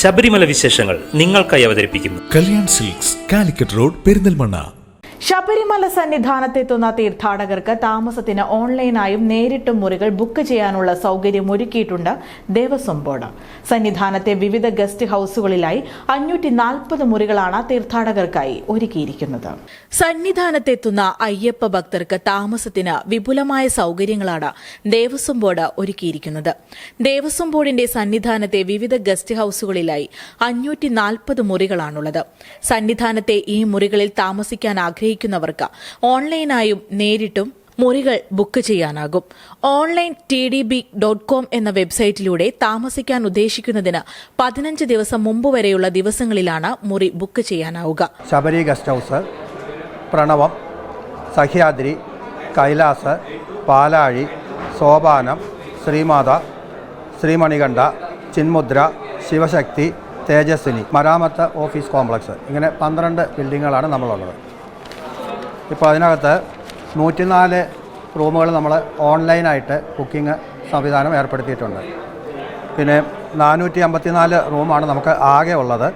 ശബരിമല വിശേഷങ്ങൾ നിങ്ങൾക്കായി അവതരിപ്പിക്കുന്നു. Kalyan silks Calicut road Perinthalmanna. Sabarimala സന്നിധാനത്തെത്തുന്ന തീർത്ഥാടകർക്ക് താമസത്തിന് ഓൺലൈനായും നേരിട്ടും മുറികൾ ബുക്ക് ചെയ്യാനുള്ള സൗകര്യം ഒരുക്കിയിട്ടുണ്ട് ദേവസ്വം ബോർഡ്. സന്നിധാനത്തെ വിവിധ ഗസ്റ്റ് ഹൌസുകളിലായി അഞ്ഞൂറ്റി നാൽപ്പത് മുറികളാണ് തീർത്ഥാടകർക്കായി ഒരുക്കിയിരിക്കുന്നത്. സന്നിധാനത്തെത്തുന്ന അയ്യപ്പ ഭക്തർക്ക് താമസത്തിന് വിപുലമായ സൗകര്യങ്ങളാണ് ദേവസ്വം ബോർഡ് ഒരുക്കിയിരിക്കുന്നത്. ദേവസ്വം ബോർഡിന്റെ സന്നിധാനത്തെ വിവിധ ഗസ്റ്റ് ഹൌസുകളിലായി അഞ്ഞൂറ്റി നാൽപ്പത് മുറികളാണുള്ളത്. സന്നിധാനത്തെ ഈ മുറികളിൽ താമസിക്കാൻ ആഗ്രഹിക്കുന്നവർക്ക് ഓൺലൈനായും നേരിട്ടും മുറികൾ ബുക്ക് ചെയ്യാനാകും. Online T D B dot com എന്ന വെബ്സൈറ്റിലൂടെ താമസിക്കാൻ ഉദ്ദേശിക്കുന്നതിന് പതിനഞ്ച് ദിവസം മുമ്പ് വരെയുള്ള ദിവസങ്ങളിലാണ് മുറി ബുക്ക് ചെയ്യാനാവുക. ശബരി ഗസ്റ്റ് ഹൗസ് പ്രണവം സഹ്യാദ്രി കൈലാസ് പാലാഴി സോപാനം ശ്രീമാത ശ്രീമണികണ്ഠ ചിന്മുദ്ര ശിവശക്തി തേജസ്വിനി മരാമത്ത് ഓഫീസ് കോംപ്ലക്സ്. ഇങ്ങനെ പന്ത്രണ്ട് ബിൽഡിങ്ങുകളാണ് നമ്മളുള്ളത്. ഇപ്പോൾ അതിനകത്ത് നൂറ്റിനാല് റൂമുകൾ നമ്മൾ ഓൺലൈനായിട്ട് ബുക്കിംഗ് സംവിധാനം ഏർപ്പെടുത്തിയിട്ടുണ്ട്. പിന്നെ നാനൂറ്റി അമ്പത്തിനാല് റൂമാണ് നമുക്ക് ആകെ ഉള്ളത്.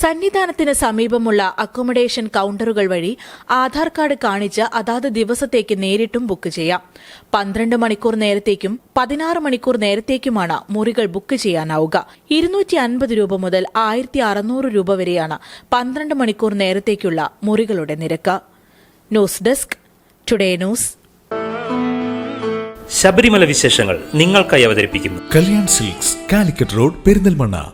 സന്നിധാനത്തിന് സമീപമുള്ള അക്കോമഡേഷൻ കൗണ്ടറുകൾ വഴി ആധാർ കാർഡ് കാണിച്ച് അതാത് ദിവസത്തേക്ക് നേരിട്ടും ബുക്ക് ചെയ്യാം. പന്ത്രണ്ട് മണിക്കൂർ നേരത്തേക്കും പതിനാറ് മണിക്കൂർ നേരത്തേക്കുമാണ് മുറികൾ ബുക്ക് ചെയ്യാനാവുക. ഇരുന്നൂറ്റി അൻപത് രൂപ മുതൽ ആയിരത്തി അറുന്നൂറ് രൂപ വരെയാണ് പന്ത്രണ്ട് മണിക്കൂർ നേരത്തേക്കുള്ള മുറികളുടെ നിരക്ക്. News desk today news. Sabarimala വിശേഷങ്ങൾ നിങ്ങൾക്കായി അവതരിപ്പിക്കുന്നു. Kalyan silks Calicut road Perinthalmanna.